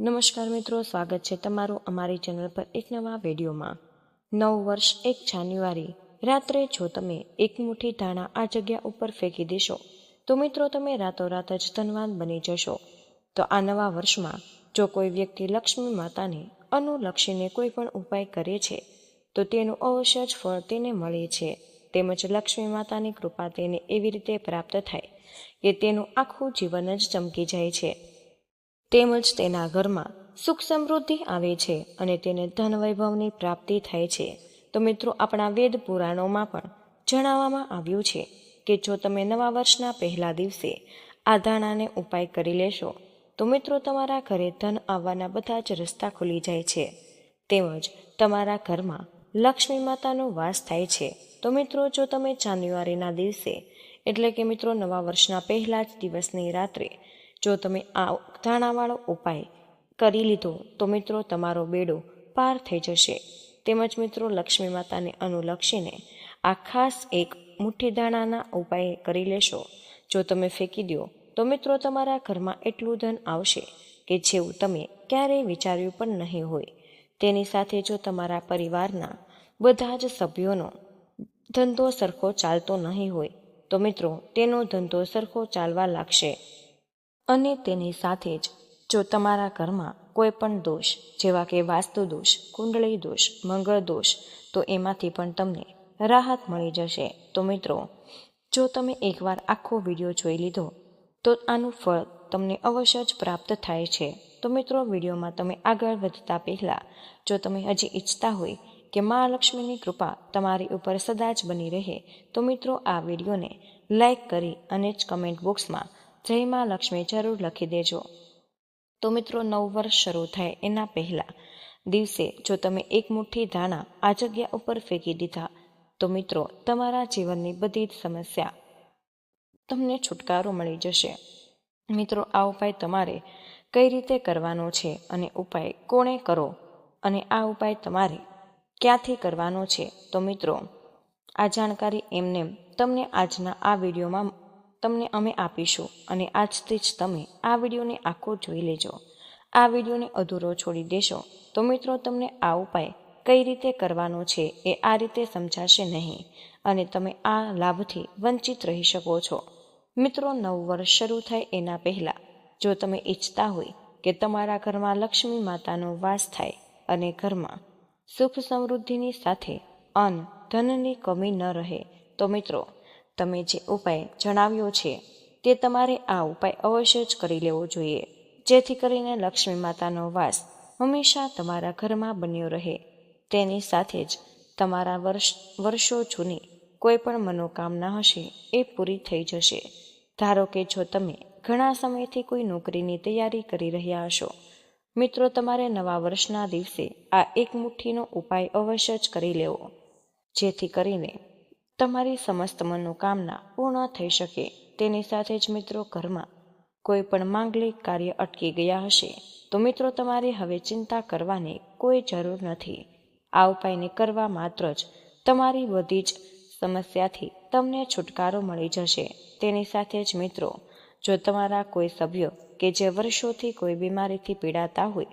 નમસ્કાર મિત્રો, સ્વાગત છે તમારું અમારી ચેનલ પર એક નવા વિડીયોમાં. નવ વર્ષ એક જાન્યુઆરી, રાત્રે જો તમે એક મુઠ્ઠી ધાણા આ જગ્યા ઉપર ફેંકી દેશો, તો મિત્રો તમે રાતોરાત જ ધનવાન બની જશો. તો આ નવા વર્ષમાં, જો કોઈ વ્યક્તિ લક્ષ્મી માતાને અનુલક્ષીને કોઈ પણ ઉપાય કરે છે, તો તેનું અવશ્ય જ ફળ તેને મળે છે. તેમજ લક્ષ્મી માતાની કૃપા તેને એવી રીતે પ્રાપ્ત થાય કે તેનું આખું જીવન જ ચમકી જાય છે. તેમજ તેના ઘરમાં સુખ સમૃદ્ધિ આવે છે અને તેને ધન વૈભવની પ્રાપ્તિ થાય છે. તો મિત્રો, આપણા વેદ પુરાણોમાં પણ જણાવવામાં આવ્યું છે કે જો તમે નવા વર્ષના પહેલા દિવસે આ ધાણાને ઉપાય કરી લેશો, તો મિત્રો, તમારા ઘરે ધન આવવાના બધા જ રસ્તા ખુલી જાય છે. તેમજ તમારા ઘરમાં લક્ષ્મી માતાનો વાસ થાય છે. તો મિત્રો, જો તમે જાન્યુઆરીના દિવસે, એટલે કે મિત્રો, નવા વર્ષના પહેલા જ દિવસની રાત્રે જો તમે આ ધાણાવાળો ઉપાય કરી લીધો તો મિત્રો તમારો બેડો પાર થઈ જશે. તેમજ મિત્રો લક્ષ્મી માતાને અનુલક્ષીને આ ખાસ એક મુઠ્ઠી દાણાના ઉપાય કરી લેશો. જો તમે ફેંકી દો તો મિત્રો તમારા ઘરમાં એટલું ધન આવશે કે જેવું તમે ક્યારેય વિચાર્યું પણ નહીં હોય. તેની સાથે જો તમારા પરિવારના બધા જ સભ્યોનો ધંધો સરખો ચાલતો નહીં હોય તો મિત્રો તેનો ધંધો સરખો ચાલવા લાગશે. અને તેની સાથે જ, જો તમારા ઘરમાં કોઈ પણ દોષ, જેવા કે વાસ્તુ દોષ, કુંડળી દોષ, મંગળ દોષ, તો એમાંથી પણ તમને રાહત મળી જશે. તો મિત્રો, જો તમે એકવાર આખો વીડિયો જોઈ લીધો, તો આનું ફળ તમને અવશ્ય જ પ્રાપ્ત થાય છે. તો મિત્રો, વિડીયોમાં તમે આગળ વધતા પહેલાં, જો તમે હજી ઈચ્છતા હોય કે મા લક્ષ્મીની કૃપા તમારી ઉપર સદા જ બની રહે, તો મિત્રો, આ વિડીયોને લાઈક કરી અને જ કમેન્ટ બોક્સમાં જય મા લક્ષ્મી જરૂર લખી દેજો. તો મિત્રો, નવ વર્ષ શરૂ થાય એના પહેલા દિવસે જો તમે એક મુઠ્ઠી ધાણા આ જગ્યા ઉપર ફેંકી દીધા, તો મિત્રો, તમારા જીવનની બધી જ સમસ્યા તમને છુટકારો મળી જશે. મિત્રો, આ ઉપાય તમારે કઈ રીતે કરવાનો છે અને ઉપાય કોણે કરો અને આ ઉપાય તમારે ક્યાંથી કરવાનો છે? તો મિત્રો, આ જાણકારી એમને તમને આજના આ વિડીયોમાં તમને અમે આપીશું અને આજથી જ તમે આ વિડીયોને આખો જોઈ લેજો. આ વિડીયોને અધૂરો છોડી દેશો. તો મિત્રો, તમને આ ઉપાય કઈ રીતે કરવાનો છે એ આ રીતે સમજાશે નહીં અને તમે આ લાભથી વંચિત રહી શકો છો. મિત્રો, નવ વર્ષ શરૂ થાય એના પહેલાં, જો તમે ઈચ્છતા હોય કે તમારા ઘરમાં લક્ષ્મી માતાનો વાસ થાય અને ઘરમાં સુખ સમૃદ્ધિની સાથે અન્ન, ધનની કમી ન રહે, તો મિત્રો તમે જે ઉપાય જણાવ્યો છે તે તમારે આ ઉપાય અવશ્ય જ કરી લેવો જોઈએ. જેથી કરીને લક્ષ્મી માતાનો વાસ હંમેશા તમારા ઘરમાં બન્યો રહે. તેની સાથે જ તમારા વર્ષ, વર્ષો જૂની કોઈ પણ મનોકામના હશે એ પૂરી થઈ જશે. ધારો કે જો તમે ઘણા સમયથી કોઈ નોકરીની તૈયારી કરી રહ્યા હશો. મિત્રો, તમારે નવા વર્ષના દિવસે આ એક મુઠ્ઠીનો ઉપાય અવશ્ય જ કરી લેવો. જેથી કરીને તમારી સમસ્ત મનોકામના પૂર્ણ થઈ શકે. તેની સાથે જ મિત્રો ઘરમાં કોઈ પણ માંગલિક કાર્ય અટકી ગયા હશે, તો મિત્રો તમારે હવે ચિંતા કરવાની કોઈ જરૂર નથી. આ ઉપાયને કરવા માત્ર જ તમારી બધી જ સમસ્યાથી તમને છુટકારો મળી જશે. તેની સાથે જ મિત્રો, જો તમારા કોઈ સભ્યો કે જે વર્ષોથી કોઈ બીમારીથી પીડાતા હોય,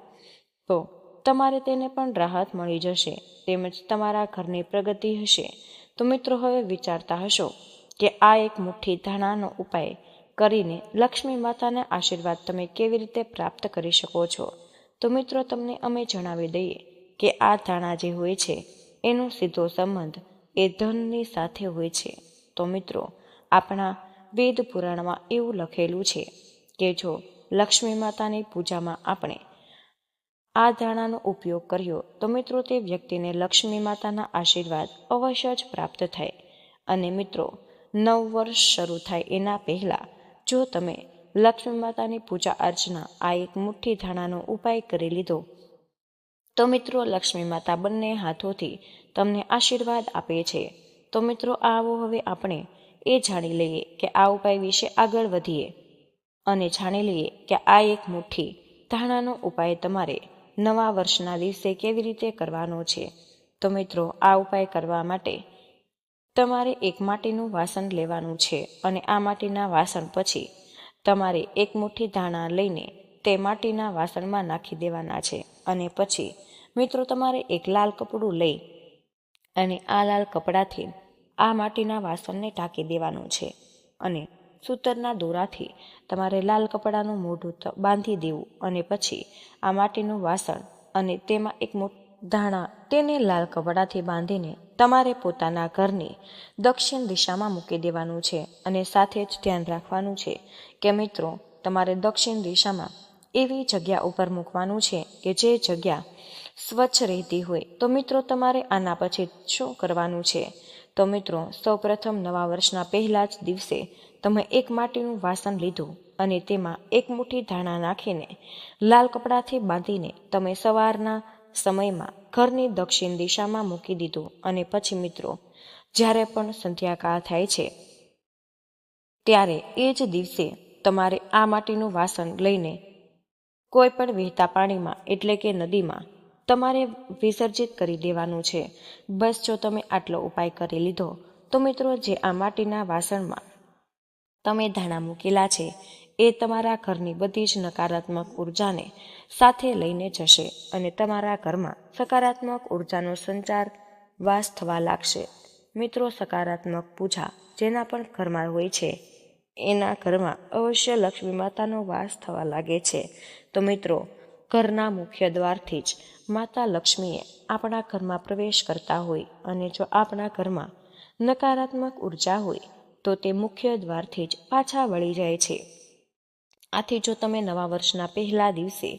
તો તમારે તેને પણ રાહત મળી જશે. તેમજ તમારા ઘરની પ્રગતિ હશે. તો મિત્રો હવે વિચારતા હશો કે આ એક મુઠ્ઠી ધાણાનો ઉપાય કરીને લક્ષ્મી માતાના આશીર્વાદ તમે કેવી રીતે પ્રાપ્ત કરી શકો છો? તો મિત્રો, તમને અમે જણાવી દઈએ કે આ ધાણા જે હોય છે, એનો સીધો સંબંધ એ ધનની સાથે હોય છે. તો મિત્રો, આપણા વેદ પુરાણમાં એવું લખેલું છે કે જો લક્ષ્મી માતાની પૂજામાં આપણે આ ધાણાનો ઉપયોગ કર્યો તો મિત્રો તે વ્યક્તિને લક્ષ્મી માતાના આશીર્વાદ અવશ્ય જ પ્રાપ્ત થાય. અને મિત્રો, નવ વર્ષ શરૂ થાય એના પહેલાં, જો તમે લક્ષ્મી માતાની પૂજા અર્ચના આ એક મુઠ્ઠી ધાણાનો ઉપાય કરી લીધો, તો મિત્રો લક્ષ્મી માતા બંને હાથોથી તમને આશીર્વાદ આપે છે. તો મિત્રો આવો હવે આપણે એ જાણી લઈએ કે આ ઉપાય વિશે આગળ વધીએ અને જાણી લઈએ કે આ એક મુઠ્ઠી ધાણાનો ઉપાય તમારે નવા વર્ષના દિવસે કેવી રીતે કરવાનો છે? તો મિત્રો, આ ઉપાય કરવા માટે તમારે એક માટીનું વાસણ લેવાનું છે અને આ માટીના વાસણ પછી તમારે એક મુઠ્ઠી ધાણા લઈને તે માટીના વાસણમાં નાખી દેવાના છે અને પછી મિત્રો, તમારે એક લાલ કપડું લઈ અને આ લાલ કપડાથી આ માટીના વાસણને ઢાંકી દેવાનું છે અને સૂતરના દોરાથી તમારે લાલ કપડાનું મોઢું બાંધી દેવું અને પછી આ માટીનું વાસણ અને તેમાં એક ધાણા તેને લાલ કપડાથી બાંધીને તમારે પોતાના ઘરની દક્ષિણ દિશામાં મૂકી દેવાનું છે અને સાથે જ ધ્યાન રાખવાનું છે કે મિત્રો, તમારે દક્ષિણ દિશામાં એવી જગ્યા ઉપર મૂકવાનું છે કે જે જગ્યા સ્વચ્છ રહેતી હોય. તો મિત્રો, તમારે આના પછી શું કરવાનું છે? તો મિત્રો, સૌપ્રથમ નવા વર્ષના પહેલા જ દિવસે તમે એક માટીનું વાસણ લીધું અને તેમાં એક મુઠ્ઠી ધાણા નાખીને લાલ કપડાથી બાંધીને તમે સવારના સમયમાં ઘરની દક્ષિણ દિશામાં મૂકી દીધું. અને પછી મિત્રો, જ્યારે પણ સંધ્યાકાળ થાય છે, ત્યારે એ જ દિવસે તમારે આ માટીનું વાસણ લઈને કોઈ પણ વહેતા પાણીમાં, એટલે કે નદીમાં, તમારે વિસર્જિત કરી દેવાનું છે. બસ જો તમે આટલો ઉપાય કરી લીધો, તો મિત્રો, જે આ માટીના વાસણમાં તમે ધાણા મૂકેલા છે, એ તમારા ઘરની બધી જ નકારાત્મક ઉર્જાને સાથે લઈને જશે અને તમારા ઘરમાં સકારાત્મક ઉર્જાનો સંચાર વાસ થવા લાગશે. મિત્રો, સકારાત્મક પૂજા જેના પણ ઘરમાં હોય છે, એના ઘરમાં અવશ્ય લક્ષ્મી માતાનો વાસ થવા લાગે છે. તો મિત્રો, ઘરના મુખ્ય દ્વારથી જ માતા લક્ષ્મીએ આપણા ઘરમાં પ્રવેશ કરતા હોય અને જો આપણા ઘરમાં નકારાત્મક ઊર્જા હોય તો તે મુખ્ય દ્વારથી જ પાછા વળી જાય છે. આથી જો તમે નવા વર્ષના પહેલા દિવસે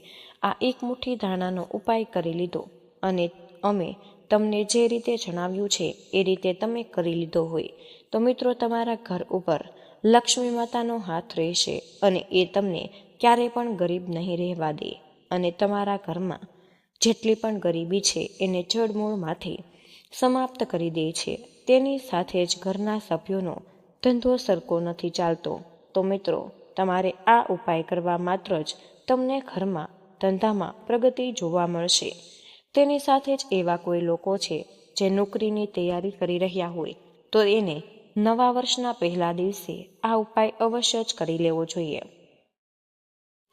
આ એક મુઠ્ઠી ધાણાનો ઉપાય કરી લીધો અને અમે તમને જે રીતે જણાવ્યું છે એ રીતે તમે કરી લીધો હોય, તો મિત્રો તમારા ઘર ઉપર લક્ષ્મી માતાનો હાથ રહેશે અને એ તમને ક્યારે પણ ગરીબ નહીં રહેવા દે અને તમારા ઘરમાં જેટલી પણ ગરીબી છે એને જડમૂળમાંથી સમાપ્ત કરી દે છે. તેની સાથે જ ઘરના સભ્યોનો ધંધો સરખો નથી ચાલતો. તો મિત્રો, તમારે આ ઉપાય કરવા માત્ર જ તમને ઘરમાં, ધંધામાં પ્રગતિ જોવા મળશે. તેની સાથે જ એવા કોઈ લોકો છે જે નોકરીની તૈયારી કરી રહ્યા હોય, તો એને નવા વર્ષના પહેલા દિવસે આ ઉપાય અવશ્ય જ કરી લેવો જોઈએ.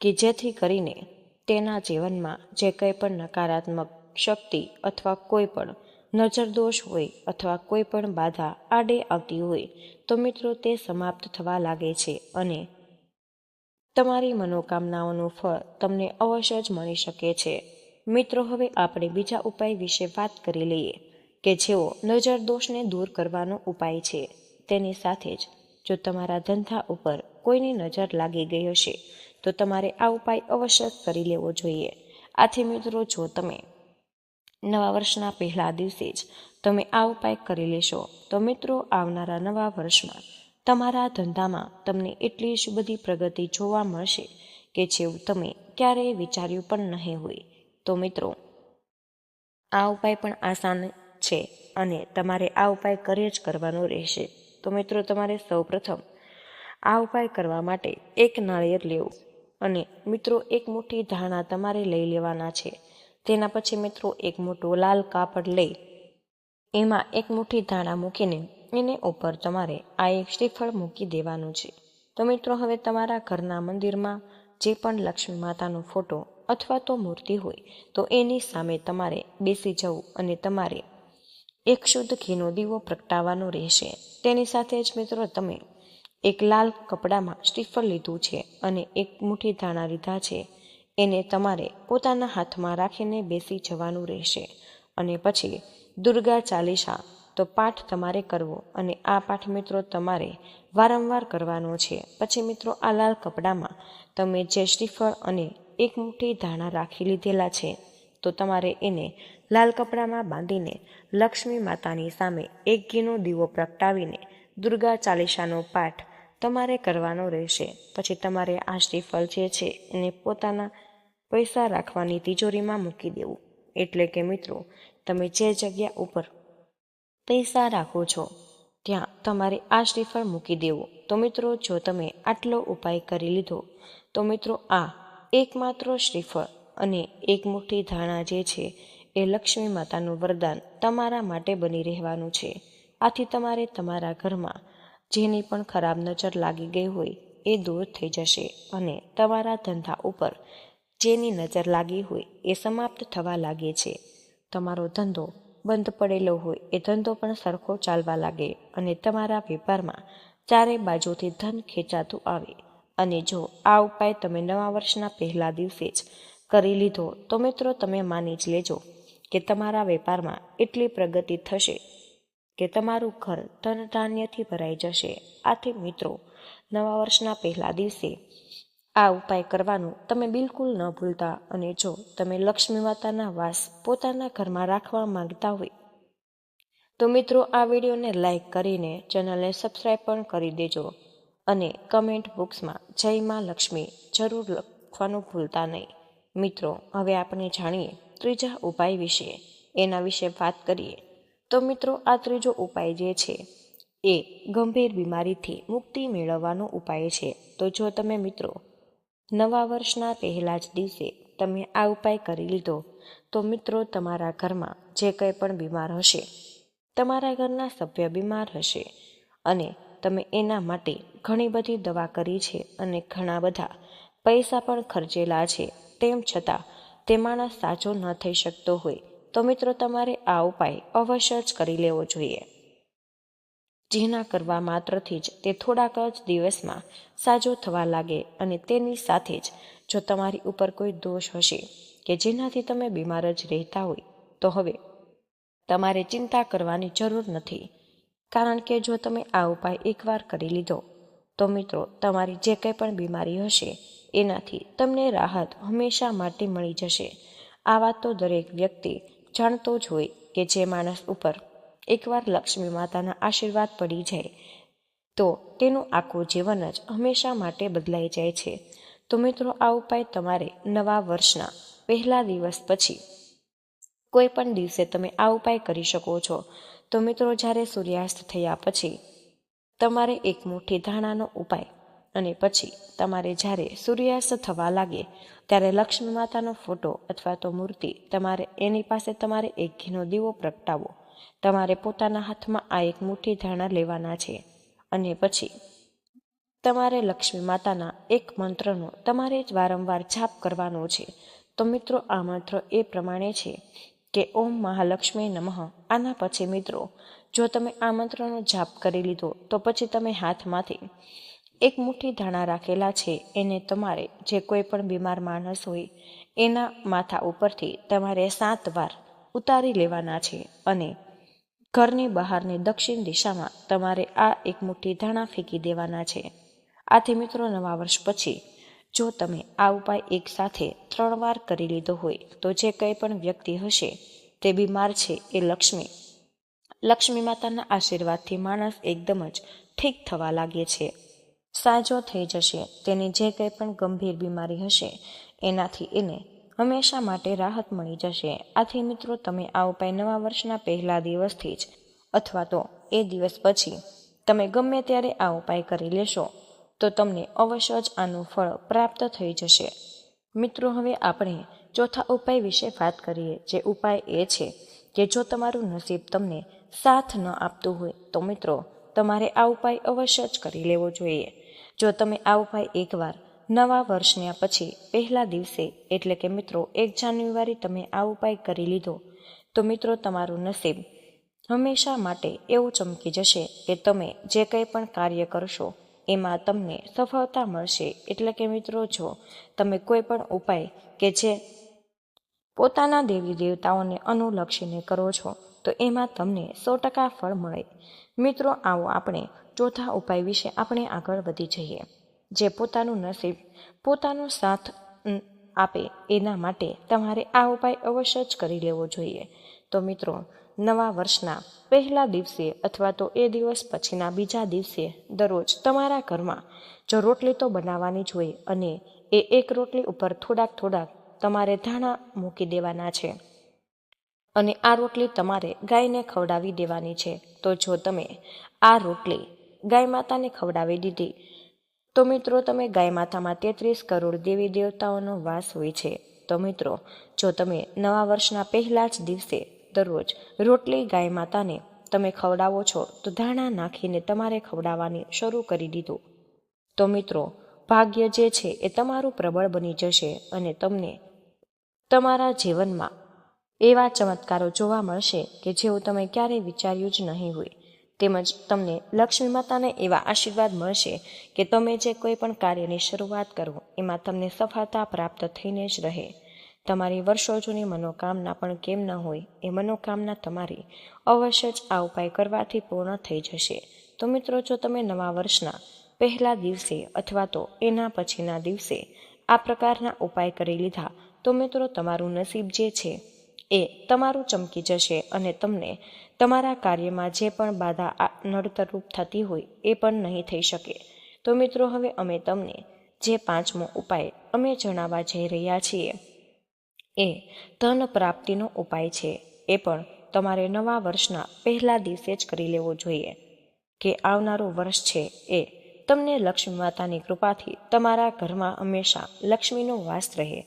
કે જેથી કરીને તેના જીવનમાં જે કંઈ પણ નકારાત્મક શક્તિ અથવા કોઈ પણ નજરદોષ હોય અથવા કોઈ પણ બાધા આડે આવતી હોય, તો મિત્રો તે સમાપ્ત થવા લાગે છે અને તમારી મનોકામનાઓનું ફળ તમને અવશ્ય જ મળી શકે છે. મિત્રો, હવે આપણે બીજા ઉપાય વિશે વાત કરી લઈએ કે જેઓ નજરદોષને દૂર કરવાનો ઉપાય છે. તેની સાથે જ જો તમારા ધંધા ઉપર કોઈની નજર લાગી ગઈ હશે, તો તમારે આ ઉપાય અવશ્ય કરી લેવો જોઈએ. આથી મિત્રો, જો તમે નવા વર્ષના પહેલા દિવસે જ તમે આ ઉપાય કરી લેશો. તો મિત્રો, આવનારા નવા વર્ષમાં તમારા ધંધામાં તમને એટલી જ બધી પ્રગતિ જોવા મળશે કે જેવું તમે ક્યારેય વિચાર્યું પણ નહીં હોય. તો મિત્રો, આ ઉપાય પણ આસાન છે અને તમારે આ ઉપાય કરી જ કરવાનો રહેશે. તો મિત્રો, તમારે સૌપ્રથમ આ ઉપાય કરવા માટે એક નાળિયેર લેવું. અને મિત્રો, એક મુઠ્ઠી ધાણા તમારે લઈ લેવાના છે. તેના પછી મિત્રો એક મોટું લાલ કાપડ લઈ એમાં એક મુઠ્ઠી ધાણા મૂકીને એને ઉપર તમારે આ એક શ્રીફળ મૂકી દેવાનું છે. તો મિત્રો હવે તમારા ઘરના મંદિરમાં જે પણ લક્ષ્મી માતાનો ફોટો અથવા તો મૂર્તિ હોય, તો એની સામે તમારે બેસી જવું અને તમારે એક શુદ્ધ ઘીનો દીવો પ્રગટાવવાનો રહેશે. તેની સાથે જ મિત્રો તમે એક લાલ કપડામાં શ્રીફળ લીધું છે અને એક મુઠ્ઠી ધાણા લીધા છે. એને તમારે પોતાના હાથમાં રાખીને બેસી જવાનું રહેશે. અને પછી, દુર્ગા ચાલીસા, તો પાઠ તમારે કરવો અને આ પાઠ મિત્રો તમારે વારંવાર કરવાનો છે. પછી મિત્રો, આ લાલ કપડામાં તમે જે શ્રીફળ અને એક મુઠ્ઠી ધાણા રાખી લીધેલા છે, તો તમારે એને લાલ કપડામાં બાંધીને લક્ષ્મી માતાની સામે એક ઘીનો દીવો પ્રગટાવીને દુર્ગા ચાલીસાનો પાઠ તમારે કરવાનો રહેશે. પછી તમારે આ શ્રીફળ જે છે, એને પોતાના પૈસા રાખવાની તિજોરીમાં મૂકી દેવું. એટલે કે, મિત્રો, તમે જે જગ્યા ઉપર પૈસા રાખો છો, ત્યાં તમારે આ શ્રીફળ મૂકી દેવું. તો મિત્રો, જો તમે આટલો ઉપાય કરી લીધો, તો મિત્રો, આ એકમાત્ર શ્રીફળ અને એક મુઠ્ઠી ધાણા જે છે, એ લક્ષ્મી માતાનું વરદાન તમારા માટે બની રહેવાનું છે. આથી તમારે તમારા ઘરમાં જેની પણ ખરાબ નજર લાગી ગઈ હોય, એ દૂર થઈ જશે અને તમારા ધંધા ઉપર જેની નજર લાગી હોય એ સમાપ્ત થવા લાગે છે. તમારો ધંધો બંધ પડેલો હોય એ ધંધો પણ સરખો ચાલવા લાગે અને તમારા વેપારમાં ચારે બાજુથી ધન ખેંચાતું આવે. અને જો આ ઉપાય તમે નવા વર્ષના પહેલા દિવસે જ કરી લીધો, તો મિત્રો તમે માની જ લેજો કે તમારા વેપારમાં એટલી પ્રગતિ થશે કે તમારું ઘર ધન ધાન્યથી ભરાઈ જશે. આથી મિત્રો, નવા વર્ષના પહેલા દિવસે આ ઉપાય કરવાનું તમે બિલકુલ ન ભૂલતા અને જો તમે લક્ષ્મી માતાના વાસ પોતાના ઘરમાં રાખવા માંગતા હોય તો મિત્રો આ વિડીયોને લાઈક કરીને ચેનલને સબસ્ક્રાઈબ પણ કરી દેજો અને કમેન્ટ બોક્સમાં જય માં લક્ષ્મી જરૂર લખવાનું ભૂલતા નહીં. મિત્રો, હવે આપણે જાણીએ ત્રીજા ઉપાય વિશે. એના વિશે વાત કરીએ. તો મિત્રો, આ ત્રીજો ઉપાય જે છે એ ગંભીર બીમારીથી મુક્તિ મેળવવાનો ઉપાય છે. તો જો તમે મિત્રો નવા વર્ષના પહેલા જ દિવસે તમે આ ઉપાય કરી લીધો. તો મિત્રો, તમારા ઘરમાં જે કંઈ પણ બીમાર હશે, તમારા ઘરના સભ્ય બીમાર હશે અને તમે એના માટે ઘણી બધી દવા કરી છે અને ઘણા બધા પૈસા પણ ખર્ચેલા છે. તેમ છતાં, તે માણસ સાચો ન થઈ શકતો હોય. તો મિત્રો, તમારે આ ઉપાય અવશ્ય જ કરી લેવો જોઈએ. જેના કરવા માત્રથી જ તે થોડાક જ દિવસમાં સાજો થવા લાગે અને તેની સાથે જ જો તમારી ઉપર કોઈ દોષ હશે કે જેનાથી તમે બીમાર જ રહેતા હોય, તો હવે તમારે ચિંતા કરવાની જરૂર નથી. કારણ કે જો તમે આ ઉપાય એકવાર કરી લીધો, તો મિત્રો, તમારી જે કંઈ પણ બીમારી હશે, એનાથી તમને રાહત હંમેશા માટે મળી જશે. આ વાત તો દરેક વ્યક્તિ જાણતો જ હોય કે જે માણસ ઉપર એકવાર લક્ષ્મી માતાના આશીર્વાદ પડી જાય, તો તેનું આખું જીવન જ હંમેશા માટે બદલાઈ જાય છે. તો મિત્રો, આ ઉપાય તમારે નવા વર્ષના પહેલા દિવસ પછી કોઈ પણ દિવસે તમે આ ઉપાય કરી શકો છો. તો મિત્રો, જ્યારે સૂર્યાસ્ત થયા પછી તમારે એક મુઠ્ઠી ધાણાનો ઉપાય અને પછી તમારે જ્યારે સૂર્યાસ્ત થવા લાગે, ત્યારે લક્ષ્મી માતાનો ફોટો અથવા તો મૂર્તિ તમારે એની પાસે તમારે એક ઘીનો દીવો પ્રગટાવો તમારે પોતાના હાથમાં આ એક મુઠ્ઠી ધાણા લેવાના છે. અને પછી તમારે લક્ષ્મી માતાના એક મંત્રનો તમારે જ વારંવાર જાપ કરવાનો છે. તો મિત્રો, આ મંત્ર એ પ્રમાણે છે કે ઓમ મહાલક્ષ્મી નમઃ. આના પછી મિત્રો, જો તમે આ મંત્રનો જાપ કરી લીધો, તો પછી તમે હાથમાંથી એક મુઠ્ઠી ધાણા રાખેલા છે. એને તમારે જે કોઈ પણ બીમાર માણસ હોય, એના માથા ઉપરથી તમારે સાત વાર ઉતારી લેવાના છે. અને ઘરની બહારની દક્ષિણ દિશામાં તમારે આ એક મુઠ્ઠી ધાણા ફેંકી દેવાના છે. આથી મિત્રો, નવા વર્ષ પછી જો તમે આ ઉપાય એકસાથે ત્રણ વાર કરી લીધો હોય, તો જે કંઈ પણ વ્યક્તિ હશે તે બીમાર છે એ લક્ષ્મી. લક્ષ્મી માતાના આશીર્વાદથી માણસ એકદમ જ ઠીક થવા લાગે છે. સાજો થઈ જશે. તેની જે કંઈ પણ ગંભીર બીમારી હશે, એનાથી એને હંમેશા માટે રાહત મળી જશે. આથી મિત્રો, તમે આ ઉપાય નવા વર્ષના પહેલા દિવસથી જ, અથવા તો એ દિવસ પછી, તમે ગમે ત્યારે આ ઉપાય કરી લેશો, તો તમને અવશ્ય જ આનું ફળ પ્રાપ્ત થઈ જશે. મિત્રો, હવે આપણે ચોથા ઉપાય વિશે વાત કરીએ. જે ઉપાય એ છે કે જો તમારું નસીબ તમને સાથ ન આપતું હોય, તો મિત્રો, તમારે આ ઉપાય અવશ્ય જ કરી લેવો જોઈએ. જો તમે આ ઉપાય એકવાર નવા વર્ષના પછી પહેલા દિવસે, એટલે કે મિત્રો, એક જાન્યુઆરી તમે આ ઉપાય કરી લીધો, તો મિત્રો તમારું નસીબ હંમેશા માટે એવું ચમકી જશે કે તમે જે કંઈ પણ કાર્ય કરશો, એમાં તમને સફળતા મળશે. એટલે કે મિત્રો, જો તમે કોઈ પણ ઉપાય કે જે પોતાના દેવી દેવતાઓને અનુલક્ષીને કરો છો, તો એમાં તમને સો ટકા ફળ મળે. મિત્રો, આવો આપણે ચોથા ઉપાય વિશે આપણે આગળ વધી જઈએ. જે પોતાનું નસીબ, પોતાનો સાથ આપે એના માટે તમારે આ ઉપાય અવશ્ય જ કરી લેવો જોઈએ. તો મિત્રો, નવા વર્ષના પહેલા દિવસે અથવા તો એ દિવસ પછીના બીજા દિવસે દરરોજ તમારા ઘરમાં જો રોટલી તો બનાવવાની જ હોય અને એ એક રોટલી ઉપર થોડાક થોડાક તમારે ધાણા મૂકી દેવાના છે અને આ રોટલી તમારે ગાયને ખવડાવી દેવાની છે. તો જો તમે આ રોટલી ગાય માતાને ખવડાવી દીધી તો મિત્રો તમે ગાય માતામાં તેત્રીસ કરોડ દેવી દેવતાઓનો વાસ હોય છે. તો મિત્રો, જો તમે નવા વર્ષના પહેલા જ દિવસે દરરોજ રોટલી ગાય માતાને તમે ખવડાવો છો, તો ધાણા નાખીને તમારે ખવડાવવાની શરૂ કરી દીધું. તો મિત્રો, ભાગ્ય જે છે એ તમારું પ્રબળ બની જશે અને તમને તમારા જીવનમાં એવા ચમત્કારો જોવા મળશે કે જેવું તમે ક્યારેય વિચાર્યું જ નહીં હોય. તેમજ તમને લક્ષ્મી માતાને એવા આશીર્વાદ મળશે કે તમે જે કોઈ પણ કાર્યની શરૂઆત કરો, એમાં તમને સફળતા પ્રાપ્ત થઈને જ રહે. તમારી વર્ષો જૂની મનોકામના પણ કેમ ન હોય, એ મનોકામના તમારી અવશ્ય જ આ ઉપાય કરવાથી પૂર્ણ થઈ જશે. તો મિત્રો, જો તમે નવા વર્ષના પહેલા દિવસે અથવા તો એના પછીના દિવસે આ પ્રકારના ઉપાય કરી લીધા, તો મિત્રો, તમારું નસીબ જે છે એ તમારું ચમકી જશે અને તમને તમારા કાર્યમાં જે પણ બાધા નડતરરૂપ થતી હોય એ પણ નહીં થઈ શકે. તો મિત્રો, હવે અમે તમને જે પાંચમો ઉપાય અમે જણાવવા જઈ રહ્યા છીએ. એ ધન પ્રાપ્તિનો ઉપાય છે. એ પણ તમારે નવા વર્ષના પહેલા દિવસે જ કરી લેવો જોઈએ. કે આવનારું વર્ષ છે એ તમને લક્ષ્મી માતાની કૃપાથી તમારા ઘરમાં હંમેશા લક્ષ્મીનો વાસ રહે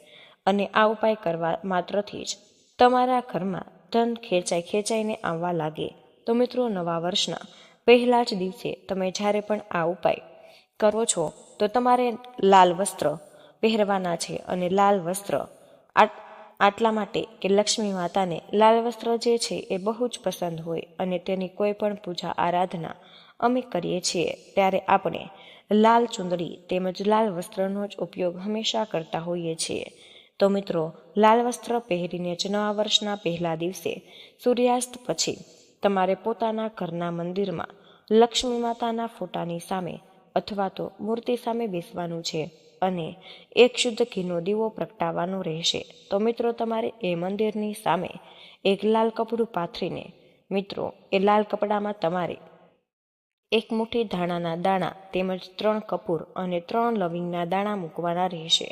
અને આ ઉપાય કરવા માત્રથી જ તમારા ઘરમાં ધન ખેંચાઈ ખેંચાઈને આવવા લાગે. તો મિત્રો, નવા વર્ષના પહેલા જ દિવસે તમે જ્યારે પણ આ ઉપાય કરો છો, તો તમારે લાલ વસ્ત્ર પહેરવાના છે અને લાલ વસ્ત્ર આટલા માટે કે લક્ષ્મી માતાને લાલ વસ્ત્ર જે છે એ બહુ જ પસંદ હોય અને તેની કોઈ પણ પૂજા આરાધના અમે કરીએ છીએ, ત્યારે આપણે લાલ ચુંદડી તેમજ લાલ વસ્ત્રનો જ ઉપયોગ હંમેશા કરતા હોઈએ છીએ. તો મિત્રો, લાલ વસ્ત્ર પહેરીને જ નવા વર્ષના પહેલા દિવસે સૂર્યાસ્ત પછી તમારે પોતાના ઘરના મંદિરમાં લક્ષ્મી માતાના ફોટાની સામે અથવા તો મૂર્તિ સામે બેસવાનું છે અને એક શુદ્ધ ઘીનો દીવો પ્રગટાવવાનો રહેશે. તો મિત્રો, તમારે એ મંદિરની સામે એક લાલ કપડું પાથરીને, મિત્રો, એ લાલ કપડામાં તમારે એક મુઠ્ઠી ધાણાના દાણા તેમજ ત્રણ કપૂર અને ત્રણ લવિંગના દાણા મૂકવાના રહેશે.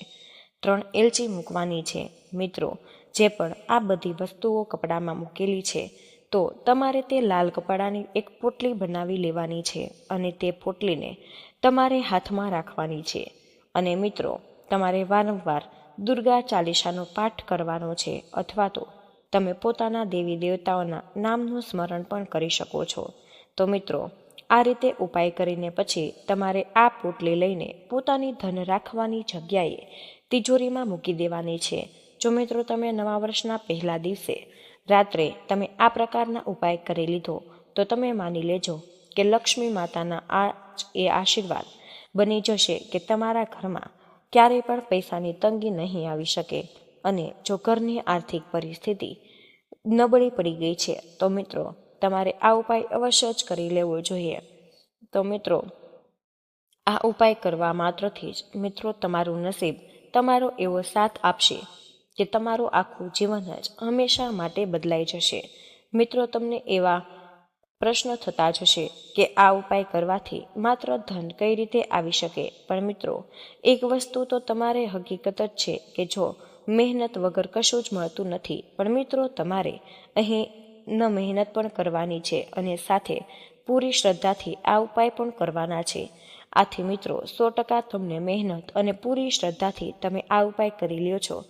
ત્રણ એલચી મૂકવાની છે. મિત્રો, જે પણ આ બધી વસ્તુઓ કપડામાં મૂકેલી છે, તો તમારે તે લાલ કપડાની એક પોટલી બનાવી લેવાની છે અને તે પોટલીને તમારે હાથમાં રાખવાની છે. અને મિત્રો, તમારે વારંવાર દુર્ગા ચાલીસાનો પાઠ કરવાનો છે અથવા તો તમે પોતાના દેવી દેવતાઓના નામનું સ્મરણ પણ કરી શકો છો. તો મિત્રો આ રીતે ઉપાય કરીને પછી તમારે આ પોટલી લઈને પોતાની ધન રાખવાની જગ્યાએ તિજોરીમાં મૂકી દેવાની છે. જો મિત્રો તમે નવા વર્ષના પહેલા દિવસે રાત્રે તમે આ પ્રકારના ઉપાય કરી લીધો, તો તમે માની લેજો કે લક્ષ્મી માતાના આ એ આશીર્વાદ બની જશે કે તમારા ઘરમાં ક્યારેય પણ પૈસાની તંગી નહીં આવી શકે અને જો ઘરની આર્થિક પરિસ્થિતિ નબળી પડી ગઈ છે, તો મિત્રો તમારે આ ઉપાય અવશ્ય જ કરી લેવો જોઈએ. તો મિત્રો, આ ઉપાય કરવા માત્રથી જ મિત્રો તમારું નસીબ તમારો એવો સાથ આપશે કે તમારું આખું જીવન જ હંમેશા માટે બદલાઈ જશે. મિત્રો, તમને એવા પ્રશ્ન થતા જ હશે કે આ ઉપાય કરવાથી માત્ર ધન કઈ રીતે આવી શકે? પણ મિત્રો, એક વસ્તુ તો તમારે હકીકત જ છે કે જો મહેનત વગર કશું જ મળતું નથી, પણ મિત્રો, તમારે અહીં ન મહેનત પણ કરવાની છે અને સાથે પૂરી શ્રદ્ધાથી આ ઉપાય પણ કરવાના છે. આથી મિત્રો, સો ટકા તમને મહેનત અને પૂરી શ્રદ્ધાથી તમે આ ઉપાય કરી લ્યો છો.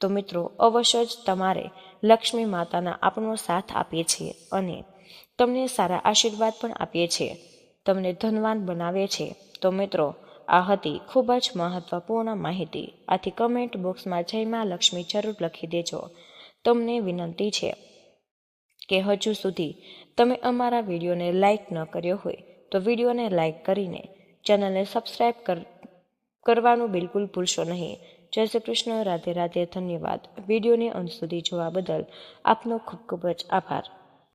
તો મિત્રો, અવશ્ય જ તમારે લક્ષ્મી માતાના આપણો સાથ આપીએ છીએ અને તમને સારા આશીર્વાદ પણ આપીએ છીએ. તમને ધનવાન બનાવે છે તો મિત્રો, આ હતી ખૂબ જ મહત્વપૂર્ણ માહિતી. આથી કમેન્ટ બોક્સમાં જય મા લક્ષ્મી જરૂર લખી દેજો. તમને વિનંતી છે. કે હજુ સુધી તમે અમારા વિડીયોને લાઇક ન કર્યો હોય તો વિડીયોને લાઇક કરીને ચેનલને સબસ્ક્રાઈબ કર, કરવાનું બિલકુલ ભૂલશો નહીં. જય શ્રી કૃષ્ણ, રાધે રાધે, ધન્યવાદ. વિડીયોને અંત સુધી જોવા બદલ આપનો ખૂબ ખૂબ જ આભાર.